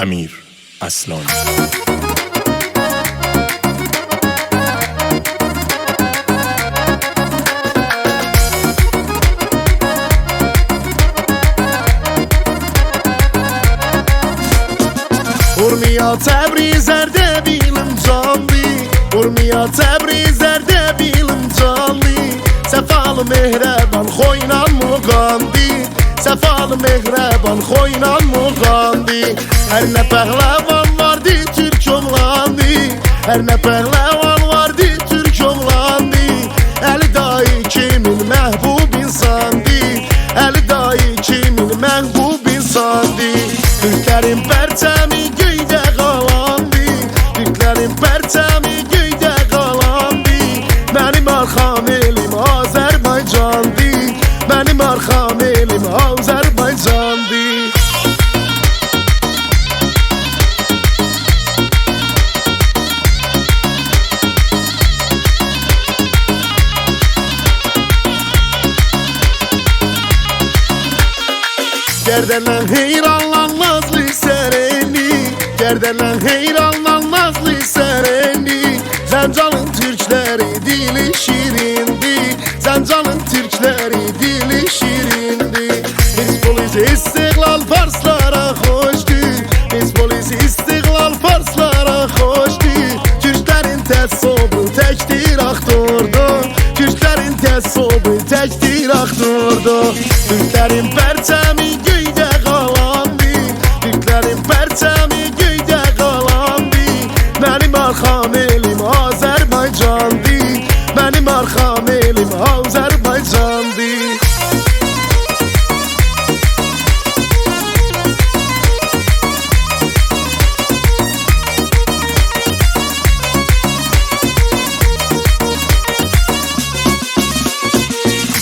امیر اسلان ورمیا تبریز زرده بیلم جالی ورمیا تبریز زرده بیلم جالی سفال مهربان خوینم و گاندی Səfalı mehrəban xoynan muğandi Hər nə pəhləvan vardı türk oğlandı Hər nə pəhləvan vardı türk oğlandı Əli dayı kimin məhbub insandı. Əli dayı kimin məhbub insandı. Türklərin pərçəmi Gerdelen heyranlan nazlı sereni Gerdelen heyranlan nazlı sereni Zencanın Türkleri dili şirindi. Zencanın Türkleri dili şirindi. Biz polis istiklal Farslara hoştu. Biz polis istiklal Farslara hoştu. Türklerin təsobu təkdir axtırdı Türklerin təsobu təkdir axtırdı Türklerin pərçəmi göydə خامه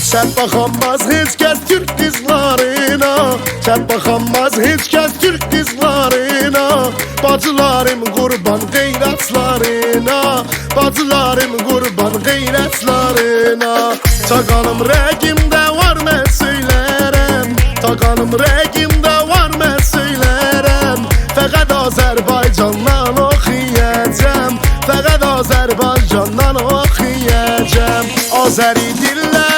Sen bakamaz hiç kez Türk kızlarına. Sen bakamaz hiç kez Türk kızlarına. Bacılarım kurban gayretlarına Bacılarım kurban gayretlarına Takanım rəgimdə var mən söylərəm Takanım rəgimdə var mən söylərəm Fəqət Azərbaycandan oxuyacam Fəqət Azərbaycandan oxuyacam Azəri dillərə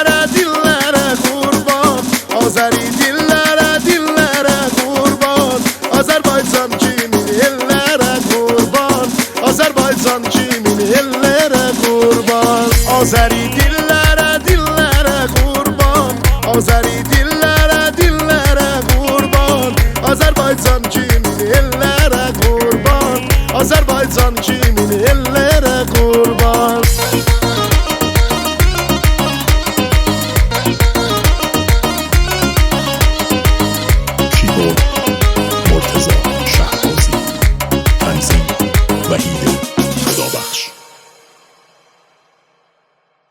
qurban Azəri dillərə, dillərə qurban Azərbaycan kimin ellərə qurban Azərbaycan kimin ellərə qurban Azəri